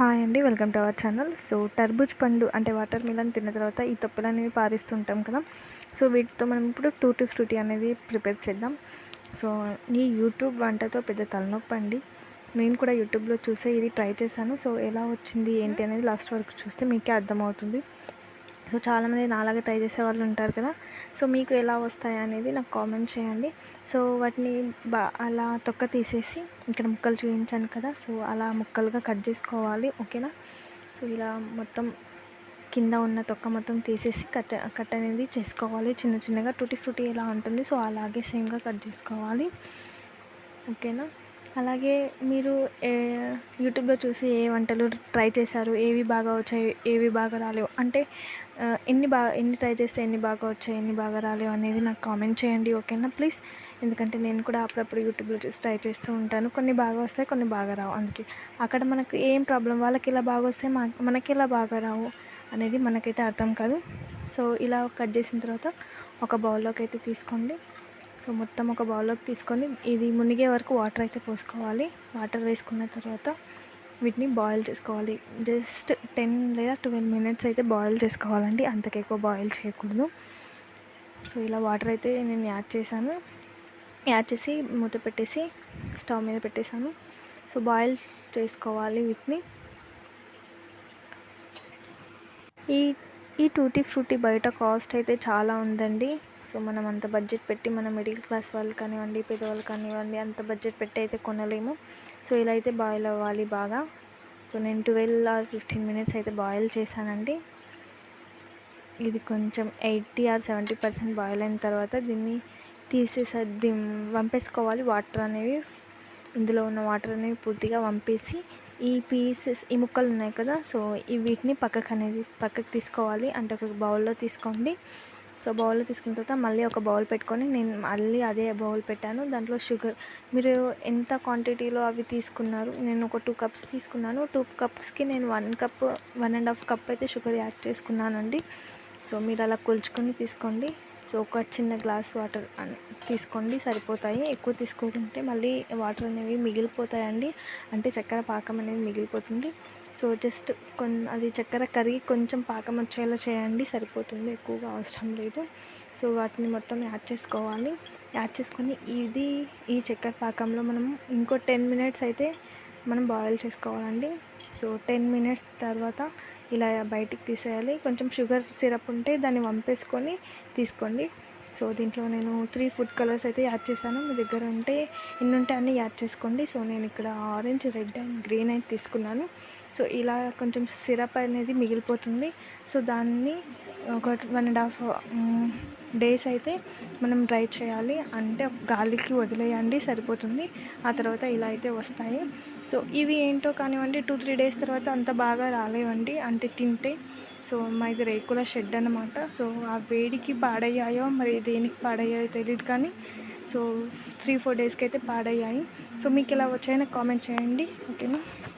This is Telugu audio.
హాయ్ అండి welcome to our channel. So టర్బుజ్ పండు అంటే వాటర్ మిలన్ తిన్న తర్వాత ఈ తొప్పులు అనేవి పారిస్తుంటాం కదా. సో వీటితో మనం ఇప్పుడు టూటీ ఫ్రూటీ అనేది ప్రిపేర్ చేద్దాం. సో ఈ యూట్యూబ్ వంటతో పెద్ద తలనొప్పి అండి. నేను కూడా యూట్యూబ్లో చూసే ఇది ట్రై చేశాను. సో ఎలా వచ్చింది ఏంటి అనేది లాస్ట్ వరకు చూస్తే మీకే అర్థమవుతుంది. సో చాలామంది నాలాగే ట్రై చేసే వాళ్ళు ఉంటారు కదా. సో మీకు ఎలా వస్తాయి అనేది నాకు కామెంట్ చేయండి. సో వాటిని బా అలా తొక్క తీసేసి ఇక్కడ ముక్కలు చూపించాను కదా. సో అలా ముక్కలుగా కట్ చేసుకోవాలి ఓకేనా సో ఇలా మొత్తం కింద ఉన్న తొక్క మొత్తం తీసేసి కట్ కట్ అనేది చేసుకోవాలి. చిన్న చిన్నగా టూటీ ఫ్రూటీ ఎలా ఉంటుంది సో అలాగే సేమ్గా కట్ చేసుకోవాలి. ఓకేనా అలాగే మీరు యూట్యూబ్లో చూసి ఏ వంటలు ట్రై చేశారు? ఏవి బాగా వచ్చాయి? ఏవి బాగా రాలేవు? అంటే ఎన్ని బాగా ఎన్ని ట్రై చేస్తే ఎన్ని బాగా వచ్చాయి? ఎన్ని బాగా రాలేవు అనేది నాకు కామెంట్ చేయండి ఓకేనా? ప్లీజ్. ఎందుకంటే నేను కూడా అప్పుడప్పుడు యూట్యూబ్లో చూసి ట్రై చేస్తూ ఉంటాను. కొన్ని బాగా వస్తాయి కొన్ని బాగా రావు. అందుకే అక్కడ మనకు ఏం ప్రాబ్లం? వాళ్ళకి ఇలా బాగా వస్తాయి? మా మనకి ఇలా బాగా రావు? అనేది మనకైతే అర్థం కాదు. సో ఇలా కట్ చేసిన తర్వాత ఒక బౌల్లోకి అయితే తీసుకోండి. సో మొత్తం ఒక బౌల్లోకి తీసుకొని ఇది మునిగే వరకు వాటర్ అయితే పోసుకోవాలి. వాటర్ వేసుకున్న తర్వాత వీటిని బాయిల్ చేసుకోవాలి. జస్ట్ టెన్ లేదా ట్వెల్వ్ మినిట్స్ అయితే బాయిల్ చేసుకోవాలండి. అంతకు ఎక్కువ బాయిల్ చేయకూడదు. సో ఇలా వాటర్ అయితే నేను యాడ్ చేశాను. యాడ్ చేసి మూత పెట్టేసి స్టవ్ మీద పెట్టేశాను. సో బాయిల్ చేసుకోవాలి వీటిని. ఈ ఈ టూటీ ఫ్రూటీ బయట కాస్ట్ అయితే చాలా ఉందండి. సో మనం అంత బడ్జెట్ పెట్టి మనం మిడిల్ క్లాస్ వాళ్ళు కానివ్వండి పేదవాళ్ళు కానివ్వండి అంత బడ్జెట్ పెట్టి అయితే కొనలేము. సో ఇలా అయితే బాయిల్ అవ్వాలి బాగా. సో నేను ట్వెల్వ్ ఆర్ ఫిఫ్టీన్ మినిట్స్ అయితే బాయిల్ చేశానండి. ఇది కొంచెం eighty or seventy percent boil అయిన తర్వాత దీన్ని తీసేసా దీన్ని వంపేసుకోవాలి. వాటర్ అనేవి ఇందులో ఉన్న వాటర్ అనేవి పూర్తిగా వంపేసి ఈ పీసెస్ ఈ ముక్కలు ఉన్నాయి కదా సో ఈ వీటిని పక్కకు అనేది పక్కకు తీసుకోవాలి. అంటే ఒక బౌల్లో తీసుకోండి. సో బౌల్లో తీసుకున్న తర్వాత మళ్ళీ ఒక బౌల్ పెట్టుకొని నేను మళ్ళీ అదే బౌల్ పెట్టాను. దాంట్లో షుగర్. మీరు ఎంత క్వాంటిటీలో అవి తీసుకున్నారు? నేను ఒక టూ కప్స్ తీసుకున్నాను. టూ కప్స్కి నేను one cup one and half cup అయితే షుగర్ యాడ్ చేసుకున్నానండి. సో మీరు అలా కొలుచుకొని తీసుకోండి. సో ఒక చిన్న గ్లాస్ వాటర్ తీసుకోండి. సరిపోతాయి. ఎక్కువ తీసుకోకుంటే మళ్ళీ వాటర్ అనేవి మిగిలిపోతాయండి. అంటే చక్కెర పాకం అనేది మిగిలిపోతుంది. సో జస్ట్ కొన్ అది చక్కెర కరిగి కొంచెం పాకం వచ్చేలా చేయండి. సరిపోతుంది. ఎక్కువగా అవసరం లేదు. సో వాటిని మొత్తం యాడ్ చేసుకోవాలి. యాడ్ చేసుకొని ఇది ఈ చక్కెర పాకంలో మనం ఇంకో టెన్ మినిట్స్ అయితే మనం బాయిల్ చేసుకోవాలండి. సో టెన్ మినిట్స్ తర్వాత ఇలా బయటికి తీసేయాలి. కొంచెం షుగర్ సిరప్ ఉంటే దాన్ని వంపేసుకొని తీసుకోండి. సో దీంట్లో నేను త్రీ ఫుడ్ కలర్స్ అయితే యాడ్ చేశాను. మీ దగ్గర ఉంటే ఎన్ని ఉంటే అన్నీ యాడ్ చేసుకోండి. సో నేను ఇక్కడ ఆరెంజ్ రెడ్ అండ్ గ్రీన్ అయితే తీసుకున్నాను. సో ఇలా కొంచెం సిరప్ అనేది మిగిలిపోతుంది. సో దాన్ని ఒక వన్ అండ్ హాఫ్ డేస్ అయితే మనం డ్రై చేయాలి. అంటే గాలికి వదిలేయండి సరిపోతుంది. ఆ తర్వాత ఇలా అయితే వస్తాయి. సో ఇవి ఏంటో కానివ్వండి టూ త్రీ డేస్ తర్వాత అంత బాగా రాలేవండి. అంటే తింటే సో మాది రేకుల షెడ్ అనమాట సో ఆ వేడికి పాడయ్యాయో మరి దేనికి పాడయ్యాయో తెలియదు కానీ సో త్రీ ఫోర్ డేస్కి అయితే పాడయ్యాయి. సో మీకు ఇలా వచ్చాయని కామెంట్ చేయండి. ఓకేనా